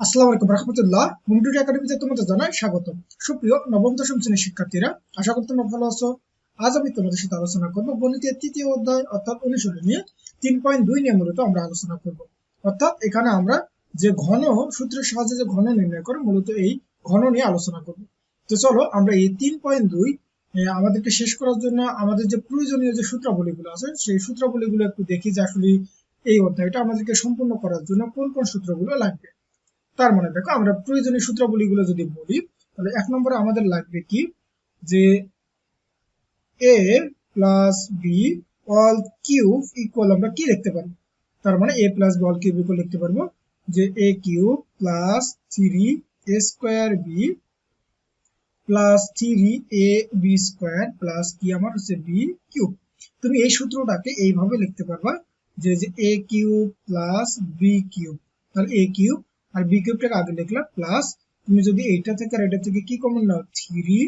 আসসালামু আলাইকুম রহমতুল্লাহ। একাডেমিতে তোমাদের জানাই স্বাগত সুপ্রিয় নবম, দশম শ্রেণির শিক্ষার্থীরা, আশা করি তোমরা ভালো আছো। আজ আমি তোমাদের সাথে আলোচনা করব গণিতের তৃতীয় অধ্যায়, অর্থাৎ অনুশীলন নিয়ে। তিন পয়েন্ট দুই নিয়ে মূলত আমরা আলোচনা করব। অর্থাৎ এখানে আমরা যে ঘন সূত্রের সাহায্যে যে ঘন নির্ণয় করে মূলত এই ঘন নিয়ে আলোচনা করব। তো চলো আমরা এই তিন পয়েন্ট দুই আমাদেরকে শেষ করার জন্য আমাদের যে প্রয়োজনীয় যে সূত্রাবলীগুলো আছে, সেই সূত্রাবলীগুলো একটু দেখি যে আসলে এই অধ্যায়টা আমাদেরকে সম্পূর্ণ করার জন্য কোন কোন সূত্রগুলো লাগবে। তার মানে দেখো, আমরা প্রয়োজনীয় সূত্রাবলীগুলো যদি বলি, তাহলে এক নম্বরে আমাদের লাগবে কি? যে A plus B whole cube equal আমরা কি লিখতে পারি তার মানে A plus B whole cube equal লিখতে পারব যে A cube plus three A square B plus three A B square plus কি আমার হচ্ছে বি কিউব তুমি এই সূত্রটাকে এইভাবে লিখতে পারবা যে A cube plus B cube তাহলে এ কিউব আর বি কিউবটাকে আগে লিখলাম প্লাস তুমি যদি এইটা থেকে আর এটা থেকে কি কমন নাও? থ্রি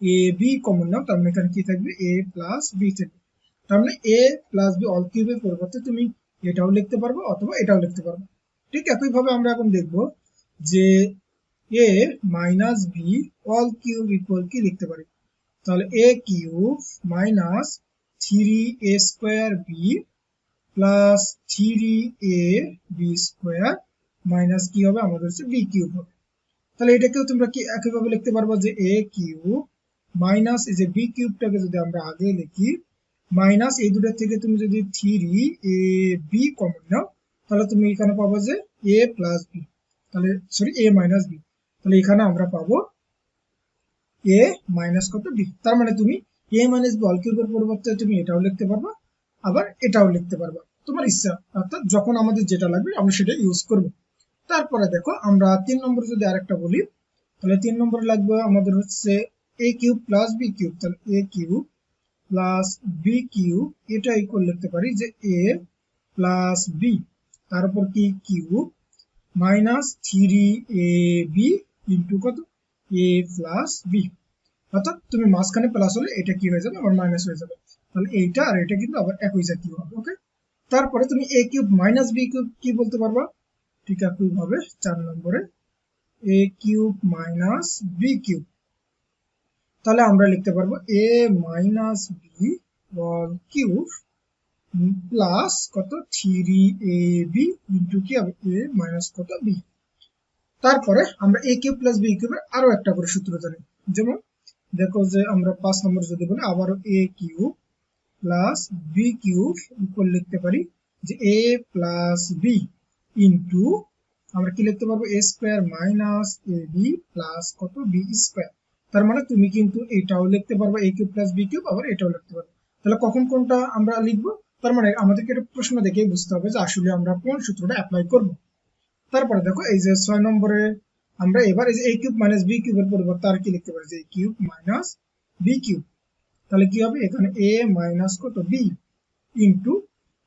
এ বি কমন নাও, তার মানে এখানে কি থাকবে? এ প্লাস বি থাকবে। তার মানে এ প্লাস বি অল কিউবের পরিবর্তে তুমি এটাও লিখতে পারব অথবা এটাও লিখতে পারব। ঠিক একইভাবে আমরা এখন দেখব যে a minus b whole cube equal কি লিখতে পারি? তাহলে a cube minus three a square b plus three a b square minus কি হবে? আমাদের হচ্ছে বি কিউব হবে। তাহলে এটাকেও তোমরা কি একইভাবে লিখতে পারব যে এ কিউব মাইনাস এই যে বি কিউবটাকে যদি আমরা আগে লিখি মাইনাস এই দুটার থেকে তুমি যদি থ্রি এ বি কমন নাও, তাহলে তুমি এখানে পাবো যে এ প্লাস বি তাহলে সরি এ মাইনাস বি তাহলে এখানে আমরা পাবো এ মাইনাস কত বি তার মানে তুমি এ মাইনাস বি অল কিউবের পরিবর্তে তুমি এটাও লিখতে পারবা, আবার এটাও লিখতে পারবা। তোমার ইচ্ছা, অর্থাৎ যখন আমাদের যেটা লাগবে, আমরা সেটা ইউজ করব। তারপরে দেখো, আমরা তিন নম্বরে যদি আরেকটা বলি, তাহলে তিন নম্বরে লাগবে আমাদের হচ্ছে a cube plus b cube. তাহলে a cube plus b cube এটা ইকুয়াল লিখতে পারি যে এ প্লাস বি তারপর কি cube? Minus three a b into কত? এ প্লাস বি অর্থাৎ তুমি মাঝখানে প্লাস হলে এটা কি হয়ে যাবে? আবার মাইনাস হয়ে যাবে। তাহলে এইটা আর এটা কিন্তু আবার একই জাতীয় হবে ওকে তারপরে তুমি a cube minus b cube কি বলতে পারবা? ঠিক একইভাবে চার নম্বরে। A cube minus b cube তাহলে আমরা লিখতে পারব a minus b whole cube plus কত? থ্রি এ বি ইন্টু কি হবে? এ মাইনাস কত? বি তারপরে আমরা এ কিউব প্লাস বি কিউবের আরও একটা করে সূত্র জানি। যেমন, দেখো যে আমরা পাঁচ নম্বর যদি বলি, আবারও a cube plus b cube equal লিখতে পারি যে এ প্লাস বি ইন্টু আমরা কি লিখতে পারব? A square minus a b plus কত? বি স্কোয়ার তার মানে তুমি কিন্তু এটাও লিখতে পারবে a cube plus b cube আবার এটাও লিখতে পারবে। তাহলে কখন কোনটা আমরা লিখব? তার মানে আমাদেরকে এটা প্রশ্ন দেখেই বুঝতে হবে যে আসলে আমরা কোন সূত্রটা অ্যাপ্লাই করব। তারপরে দেখো, এই যে ছয় নম্বরে আমরা এবার এই যে এ কিউব মাইনাস বি কিউবের পরিবর্তে আর কি লিখতে পারি? যে a cube minus b cube তাহলে কি হবে? এখানে এ মাইনাস কত? বি ইন্টু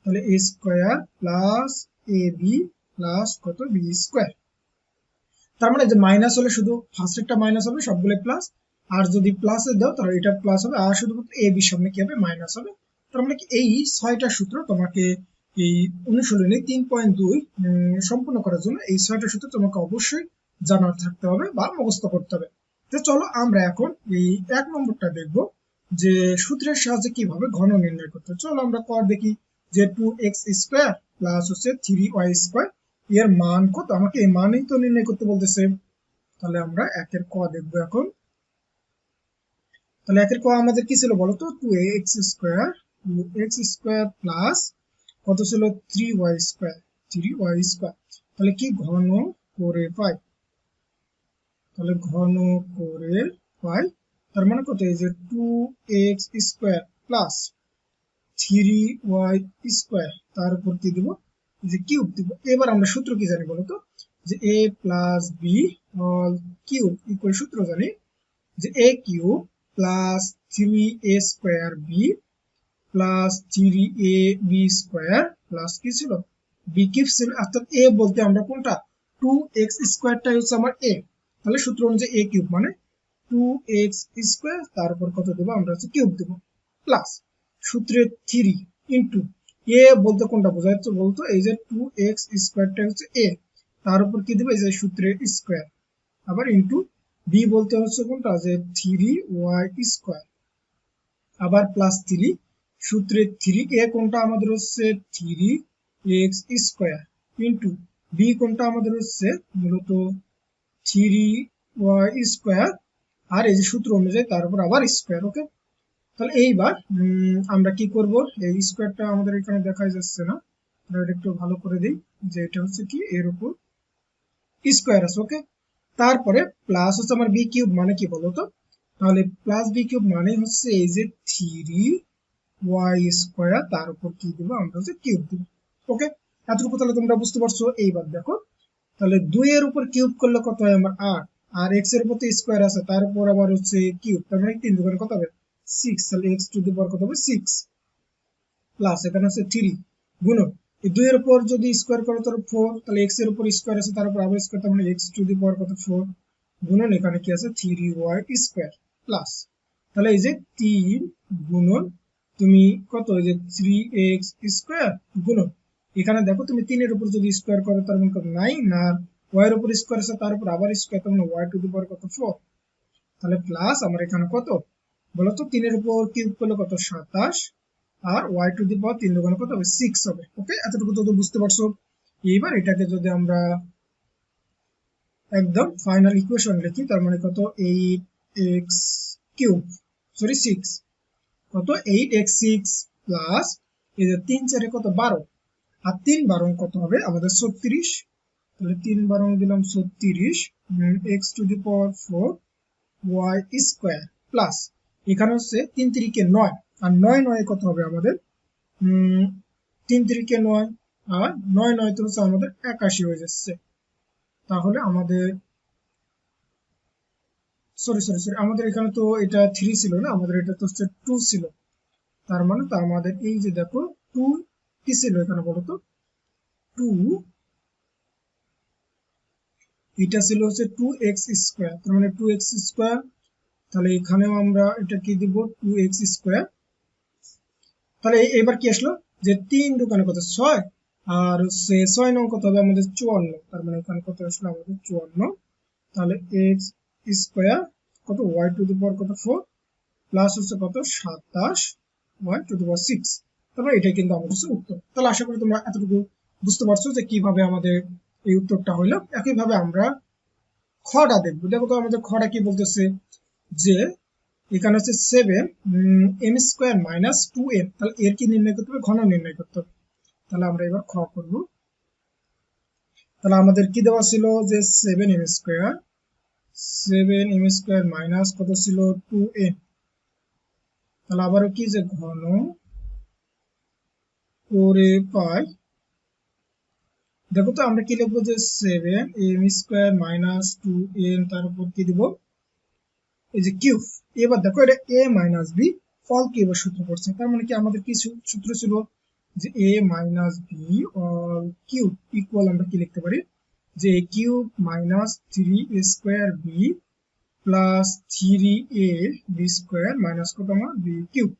তাহলে a square plus a b plus কত? বি স্কোয়ার তার মানে যে মাইনাস হলে শুধু ফার্স্ট একটা মাইনাস হবে সবগুলো প্লাস আর যদি প্লাসে দাও, তাহলে এটা প্লাস হবে। আর শুধুমাত্র এ বির সামনে কি হবে? মাইনাস হবে। তার মানে কি এই ছয়টা সূত্র তোমাকে এই অনুশীলনে তিন পয়েন্ট দুই সম্পূর্ণ করার জন্য এই ছয়টা সূত্র তোমাকে অবশ্যই জানার থাকতে হবে বা মুখস্থ করতে হবে। তো চলো আমরা এখন এই এক নম্বরটা দেখব যে সূত্রের সাহায্যে কীভাবে ঘন নির্ণয় করতে চলো আমরা কর দেখি যে টু এক্স স্কোয়ার প্লাস হচ্ছে থ্রি ওয়াই স্কোয়ার এর মান কত? আমাকে এই মানই তো নির্ণয় করতে বলতেছে। তাহলে আমরা একের ক দেখব এখন। তাহলে একের ক আমাদের কি ছিল বলতো? Two x square two x square plus কত ছিল? Three y square three y square তাহলে কি ঘন করে পাই? তাহলে ঘন করে পাই, তার মানে কত? এই যে two x square plus three y square তার উপর কি দিব? যে কিউব দিব এবার আমরা সূত্র কি জানি বলতো? যে a plus b whole cube equal সূত্র জানি। যে a cube plus three a square b plus three a b square plus কি ছিল? বি কিউব ছিল। অর্থাৎ এ বলতে আমরা কোনটা? টু এক্স স্কোয়ারটাই হচ্ছে আমার এ তাহলে সূত্র অনুযায়ী এ কিউব মানে টু এক্স স্কোয়ার তার উপর কত দেবো? আমরা হচ্ছে কিউব দেবো। প্লাস সূত্রে থ্রি ইন্টু এ বলতে কোনটা বোঝা যাচ্ছে বলতো এই যে টু এক্স স্কোয়ারটা হচ্ছে এ তার উপর কি দেবে? এই যে সূত্রের স্কোয়ার আবার ইন্টু বি বলতে হচ্ছে কোনটা? যে থ্রি ওয়াই স্কোয়ার আবার প্লাস থ্রি সূত্রে থ্রি এ কোনটা আমাদের হচ্ছে? Three x square into b কোনটা আমাদের হচ্ছে? মূলত থ্রি ওয়াই স্কোয়ার আর এই যে সূত্র অনুযায়ী তার উপর আবার স্কোয়ার ওকে তাহলে এইবার আমরা কি করব? এই স্কোয়ারটা আমাদের এখানে দেখা যাচ্ছে না। এটা একটু ভালো করে দিই, যে এটা হচ্ছে কি? এর উপর স্কোয়ার আছে ওকে তারপরে প্লাস হচ্ছে আমার বি কিউব মানে কি বলতো তাহলে প্লাস বি কিউব মানে হচ্ছে এই যে থ্রি ওয়াই স্কোয়ার তার উপর কি দিব? আমরা হচ্ছে কিউব দিব ওকে এতটুকু তাহলে তোমরা বুঝতে পারছ। এইবার দেখো, তাহলে দুই এর উপর কিউব করলে কত হয়? আমার আট, আর এক্সের উপর তো স্কোয়ার আছে, তার উপর আবার হচ্ছে কিউব তার মানে তিন দুগুণে কত হবে? সিক্স তাহলে এক্স টু দি পাওয়ার কত হবে? সিক্স প্লাস এখানে হচ্ছে থ্রি গুণন এই দুইয়ের উপর যদি স্কোয়ার করো তাহলে ফোর তাহলে এক্সের উপর স্কোয়ার আছে, তার উপর আবার স্কোয়ার তার মানে এক্স টু দি পাওয়ার কত? ফোর গুণন এখানে কি আছে? থ্রি ওয়াই স্কোয়ার প্লাস তাহলে এই যে তিন গুণন, তুমি কত? এই যে থ্রি এক্স স্কোয়ার গুণন। এখানে দেখো তুমি তিনের উপর যদি স্কোয়ার করো, তার মানে কত? নাইন আর ওয়াই এর উপর স্কোয়ার আছে, তার উপর আবার স্কোয়ার তার মানে ওয়াই টু দি পাওয়ার কত? ফোর তাহলে প্লাস আমার এখানে কত? বলতো তিনের উপর কিউব করলে কত? সাতাশ। আর ওয়াই টু দি পাওয়ার তিন দোকানে কত? হবে সিক্স হবে। ওকে এতটুকু তো বুঝতে পারছ। এইবার এটাকে যদি আমরা একদম ফাইনাল ইকুয়েশন লিখি, তার মানে কত? Eight x cube sorry six কত? এইট এক্স সিক্স প্লাস এই যে তিন চারে কত? বারো। আর তিন বারো কত হবে? আমাদের ছত্রিশ। তাহলে তিন বারো দিলাম ছত্রিশ x to the power four y square plus এখানে হচ্ছে তিন তিরিকে নয়। আর নয় নয় কত হবে আমাদের? তিন তিরিকে নয় আর নয় নয় তো হচ্ছে আমাদের একাশি হয়ে যাচ্ছে। তাহলে আমাদের সরি সরি সরি আমাদের এখানে তো এটা থ্রি ছিল না, আমাদের এটা তো হচ্ছে টু ছিল। তার মানে তো আমাদের এই যে দেখো টু কি ছিল এখানে বলো তো? টু এটা ছিল হচ্ছে টু এক্স স্কোয়ার তার মানে টু এক্স স্কোয়ার তাহলে এখানেও আমরা এটা কি দিব? টু এক্স স্কোয়ার তাহলে এবার কি আসলো? যে তিন দোকানে কত? ছয়। আর হচ্ছে ছয় নং কত হবে? আমাদের চুয়ান্ন। তার মানে এখানে কত আসলো? আমাদের চুয়ান্ন। তাহলে এক্স স্কোয়ার কত? ওয়াই টু দি পাওয়ার কত? ফোর প্লাস হচ্ছে কত? সাতাশ। Y to the power six তারপরে এটাই কিন্তু আমাদের হচ্ছে উত্তর। তাহলে আশা করি তোমরা এতটুকু বুঝতে পারছ যে কীভাবে আমাদের এই উত্তরটা হইল একইভাবে আমরা খটা দেখব। দেখো তো আমাদের খটা কি বলতেছে? যে এখানে হচ্ছে seven m square minus two m তাহলে এর কি নির্ণয় করতে হবে? ঘন নির্ণয় করতে হবে। তাহলে আমরা এবার খ করব। তাহলে আমাদের কি দেওয়া ছিল? যে seven m square seven m square minus কত ছিল? টু এম তাহলে আবারও কি যে ঘন করে পাই? দেখো তো, আমরা কি লিখব যে seven m square minus two m তার উপর কি দিব? এই যে কিউব এবার দেখো এটা এ মাইনাস বি ফল কি এবার সূত্র পড়ছে তার মানে কি আমাদের কি সূত্র ছিল যে a minus b whole cube equal আমরা কি লিখতে পারি? যে a cube minus three a square b plus three a b square minus কত আমার? বি কিউব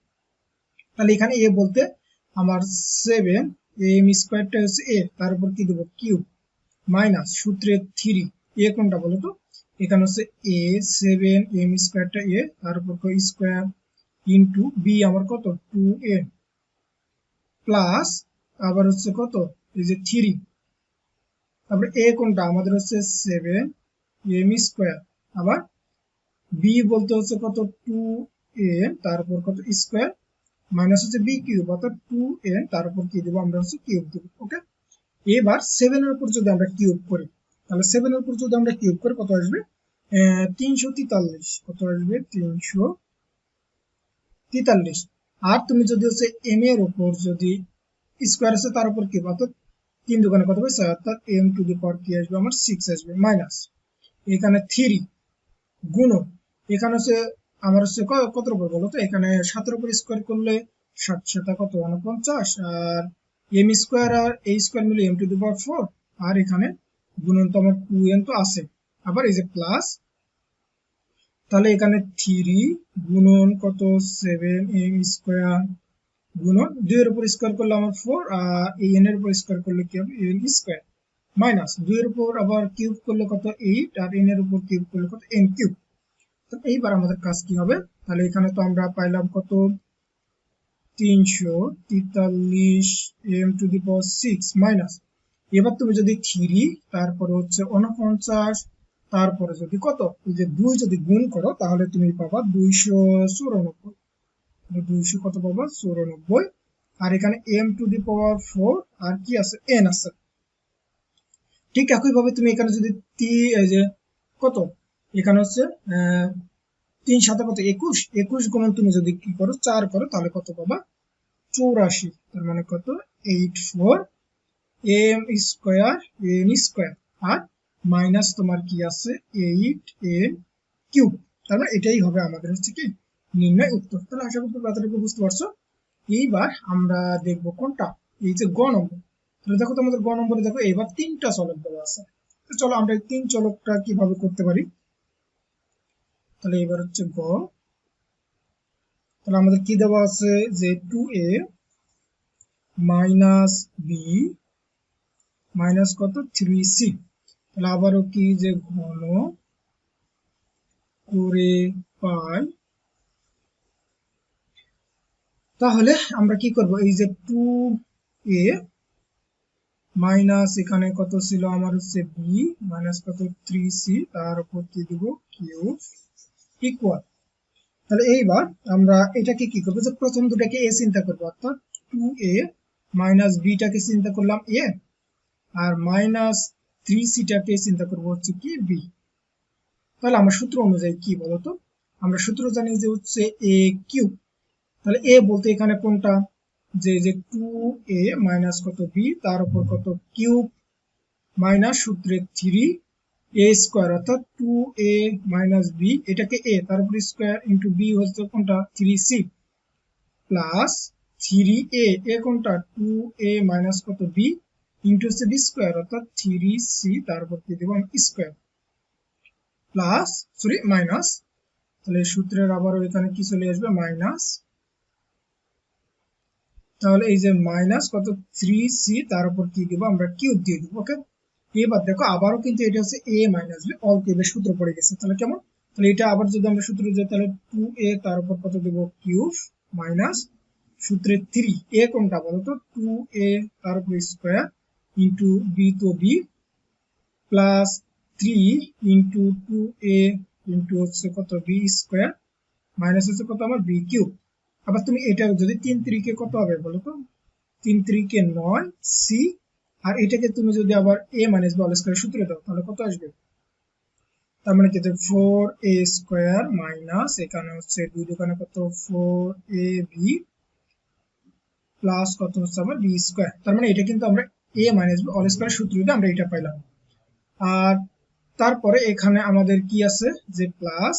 তাহলে এখানে এ বলতে আমার সেভেন এম স্কোয়ারটা হচ্ছে এ তার উপর কি দেবো? কিউব মাইনাস সূত্রে থ্রি এ কোনটা বলো তো? এখানে হচ্ছে এ সেভেন এম স্কোয়ারটা এ তার উপর স্কোয়ার ইন্টু বি আমার কত? টু এ প্লাস আবার হচ্ছে কত? এই যে থ্রি তারপরে এ কোনটা? আমাদের হচ্ছে সেভেন এম স্কোয়ার আবার বি বলতে হচ্ছে কত? টু এ তার উপর কত? স্কোয়ার মাইনাস হচ্ছে বি কিউব অর্থাৎ টু এন তার উপর কি দেবো? আমরা হচ্ছে কিউব দেবো ওকে এবার সেভেন এর উপর যদি আমরা কিউব করি তাহলে সেভেন এর উপর যদি আমরা কিউব করি, কত আসবে? তিনশো তেতাল্লিশ। কত আসবে? তিনশো তেতাল্লিশ। আর তুমি যদি হচ্ছে এম এর উপর যদি স্কোয়ার আছে, তার উপর কিউব, অর্থাৎ তিন দোকানে কত হবে অর্থাৎ এম টু দি পাওয়ার কি আসবে, আমার সিক্স আসবে মাইনাস এখানে থ্রি গুণ, এখানে হচ্ছে আমার হচ্ছে কত উপর বলো তো? এখানে সাতের উপর স্কোয়ার করলে সাত সাতা কত? উনপঞ্চাশ। আর এম স্কোয়ার আর এই স্কোয়ার মিলে m to the power four আর এখানে গুণন তো আমার টু এন তো আছে। আবার এই যে প্লাস তাহলে এখানে থ্রি গুণন কত? সেভেন এম স্কোয়ার গুণন। দুইয়ের উপর স্কোয়ার করলে আমার ফোর আর এই এন এর উপর স্কোয়ার করলে কি হবে? এন স্কোয়ার মাইনাস দুইয়ের উপর আবার কিউব করলে কত? এইট আর এন এর উপর কিউব করলে কত? এন কিউব তো এইবার আমাদের কাজ কি হবে? তাহলে এখানে তো আমরা পাইলাম কত? তিনশো তেতাল্লিশ m to the power six minus এবার তুমি যদি থ্রি, তারপরে হচ্ছে উনপঞ্চাশ তারপরে যদি কত? এই যে দুই যদি গুণ করো, তাহলে তুমি পাবা দুইশো চুরানব্বই। দুইশো কত পাবা? চুরানব্বই। আর এখানে m to the power four আর কি আছে? এন আছে। ঠিক একইভাবে তুমি এখানে যদি এই যে কত? এখানে হচ্ছে তিন সাথে কত? একুশ। একুশ গুণন তুমি যদি কি করো, চার করো, তাহলে কত পাবা? চৌরাশি। তার মানে কত? Eight four m square n square আর মাইনাস তোমার কি আছে? এইট এন কিউব মানে এটাই হবে আমাদের হচ্ছে কি নির্ণয় উত্তর। তাহলে আশা করতে ব্যাপারটা বুঝতে পারছ। এইবার আমরা দেখব কোনটা? এই যে গ নম্বর। তাহলে দেখো তোমাদের গ নম্বরে দেখো এবার তিনটা চলক দেওয়া আছে। তো চলো আমরা এই তিন চলকটা কীভাবে করতে পারি? তাহলে এবার হচ্ছে গ। তাহলে আমাদের কি দেওয়া আছে? যে two a minus b minus কত? থ্রি সি তাহলে আবারও কি যে ঘন করে পাই। তাহলে আমরা কি করব? এই যে টু এ মাইনাস এখানে কত ছিল? আমার হচ্ছে বি মাইনাস কত? থ্রি সি তার উপর কি দিব কিউ ইকুয়াল তাহলে এইবার আমরা এটাকে কি করব? যে প্রথম দুটাকে এ চিন্তা করব। অর্থাৎ টু এ মাইনাস বিটাকে চিন্তা করলাম এ আর মাইনাস থ্রি সিটাকে চিন্তা করব হচ্ছে কি বি তাহলে আমরা সূত্র অনুযায়ী কি বলতো? আমরা সূত্র জানি যে হচ্ছে এ কিউব তাহলে এ বলতে এখানে কোনটা? যে যে টু এ মাইনাস কত বি তার উপর কত কিউব মাইনাস সূত্রে থ্রি এ স্কোয়ার অর্থাৎ টু এ মাইনাস বি এটাকে এ তার উপর স্কোয়ার ইন্টু বি হচ্ছে কোনটা? Three c plus three a a কোনটা? টু এ মাইনাস কত বি ইন্টু হচ্ছে বি স্কোয়ার অর্থাৎ থ্রি সি তার উপর কি দেবো স্কোয়ার প্লাস সরি মাইনাস তাহলে সূত্রের আবারও এখানে কি চলে আসবে? মাইনাস তাহলে এই যে মাইনাস কত? থ্রি সি তার উপর কি দিব? আমরা কিউব দিয়ে ওকে এবার দেখো, আবারও কিন্তু এটা হচ্ছে এ মাইনাস বি অল কিউবের সূত্র পড়ে গেছে, তাহলে কেমন? তাহলে এটা আবার যদি আমরা সূত্র যাই তাহলে টু এ তার উপর কত দেব? কিউব মাইনাস সূত্রে থ্রি এ কোনটা বলতো? টু এ তার উপর স্কোয়ার ইন্টু বি তো b plus three into two a into হচ্ছে কত? বি স্কোয়ার মাইনাস হচ্ছে কত? আমার বি কিউব আবার তুমি এটা যদি তিন ত্রিকে কত হবে বলো তো? তিন ত্রিকে নয় সি আর এটাকে তুমি যদি আবার এ মাইনাস অল স্কোয়ার সূত্রে দাও, তাহলে কত আসবে? তার মানে কি? ফোর এ স্কোয়ার মাইনাস এখানে হচ্ছে দুই দোকানে কত? ফোর এ প্লাস কত হচ্ছে? আমার বি স্কোয়ার তার মানে এটা কিন্তু আমরা এ মাইনাস অল স্কোয়ার সূত্র দিয়ে আমরা এটা পাইলাম। আর তারপরে এখানে আমাদের কি আছে? যে প্লাস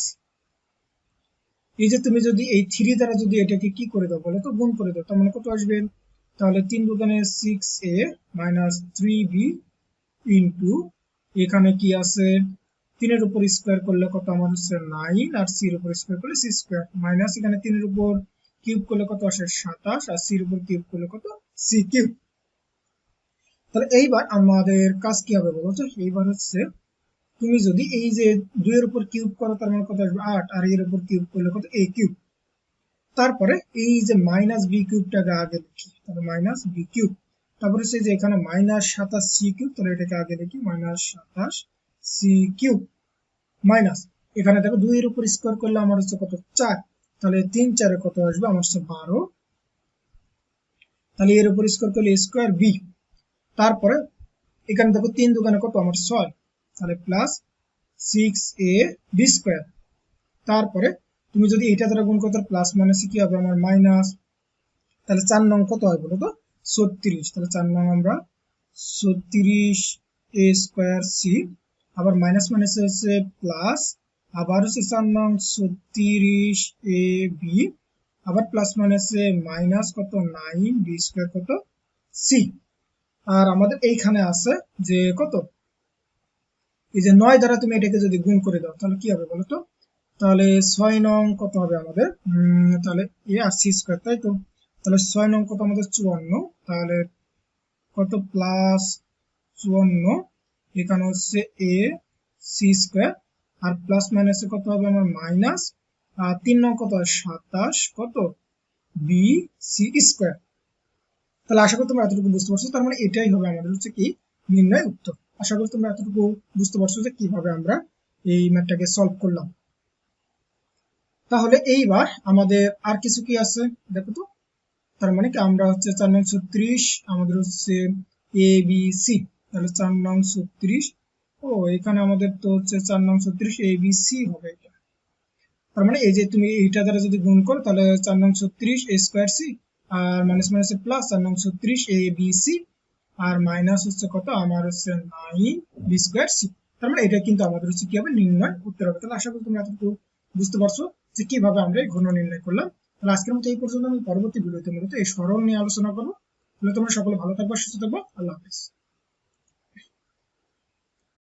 এই যে তুমি যদি এই থ্রি দ্বারা যদি এটাকে কি করে দাও বলো তো? গুণ করে দাও। তার মানে কত আসবে? তাহলে তিন দোকানে six a minus three b into এখানে কি আছে? তিনের উপর স্কোয়ার করলে কত? আমার হচ্ছে নাইন আর সির উপর স্কোয়ার করলে সি স্কোয়ার মাইনাস এখানে তিনের উপর কিউব করলে কত আসে? সাতাশ। আর সির উপর কিউব করলে কত? সি কিউব তাহলে এইবার আমাদের কাজ কি হবে বলো তো? এইবার হচ্ছে তুমি যদি এই যে দুইয়ের উপর কিউব করো, তার মানে কত আসবে? আট। আর এর উপর কিউব করলে কত? এ কিউব তারপরে এই যে মাইনাস বি কিউবটাকে আগে লিখি। তাহলে মাইনাস বি কিউব তারপরে সেই যে এখানে মাইনাস সাতাশ সি কিউব তাহলে এটাকে আগে লিখি। মাইনাস সাতাশ সি কিউব মাইনাস এখানে দেখো দুইয়ের উপর স্কোয়ার করলে আমার হচ্ছে কত? চার। তাহলে তিন চারে কত আসবে? আমার হচ্ছে বারো। তাহলে এর উপর স্কোয়ার করলে স্কোয়ার বি তারপরে এখানে দেখো তিন দোকানে কত? আমার ছয়। তাহলে plus six a b square তারপরে তুমি যদি এটা দ্বারা গুণ করতে প্লাস মাইনাসে কি হবে? আমার মাইনাস তাহলে চার নং কত হয় বলো তো? ছত্রিশ। তাহলে চার নং আমরা ছত্রিশ এ স্কোয়ার সি আবার মাইনাস মাইনাস হচ্ছে প্লাস আবার হচ্ছে চার নং ছত্রিশ এ বি আবার প্লাস মাইনাসে মাইনাস কত? নাইন বি স্কোয়ার কত? সি আর আমাদের এইখানে আছে যে কত? এই যে নয় দ্বারা তুমি এটাকে যদি গুণ করে দাও, তাহলে কি হবে বলতো? তাহলে ছয় নং কত হবে আমাদের? তাহলে এ আর সি স্কোয়ার, তাই তো? তাহলে ছয় নং কত আমাদের? চুয়ান্ন। তাহলে কত প্লাস চুয়ান্ন? এখানে হচ্ছে এ, সি স্কোয়ার। আর প্লাস মাইনাসে কত হবে আমার? মাইনাস আর তিন নং কত সাতাশ। কত? B c square. তাহলে আশা করি তোমরা এতটুকু বুঝতে পারছ। তার মানে এটাই হবে আমাদের হচ্ছে কি নির্ণয় উত্তর। আশা করি তোমরা এতটুকু বুঝতে পারছ যে কীভাবে আমরা এই ম্যাথটাকে সলভ করলাম। তাহলে এইবার আমাদের আর কিছু কি আছে? দেখো তো। তার মানে কি আমরা হচ্ছে চার নং ছত্রিশ, আমাদের হচ্ছে এ বি সি তাহলে চার নং ছত্রিশ। ও, এখানে আমাদের তো হচ্ছে চার নং ছত্রিশ এ বি সি হবে এটা। তার মানে এই যে তুমি এইটা দ্বারা যদি গুণ করো, তাহলে চার নং ছত্রিশ এ স্কোয়ার সি আর মাইনাস মাইনাসে প্লাস আর নং ছত্রিশ এ বি সি আর মাইনাস হচ্ছে কত? আমার হচ্ছে নাইন বি স্কোয়ার সি তার মানে এটা কিন্তু আমাদের হচ্ছে কি হবে? নির্ণয় উত্তর হবে। তাহলে আশা করি তুমি এতটুকু বুঝতে পারছ যে কীভাবে আমরা এই ঘন নির্ণয় করলাম। তাহলে আজকের মতো এই পর্যন্ত আমি পরবর্তী ভিডিওতে মূলত এই সরল নিয়ে আলোচনা করব। তাহলে তোমরা সকলে ভালো থাকব, সুস্থ থাকব। আল্লাহ হাফিজ।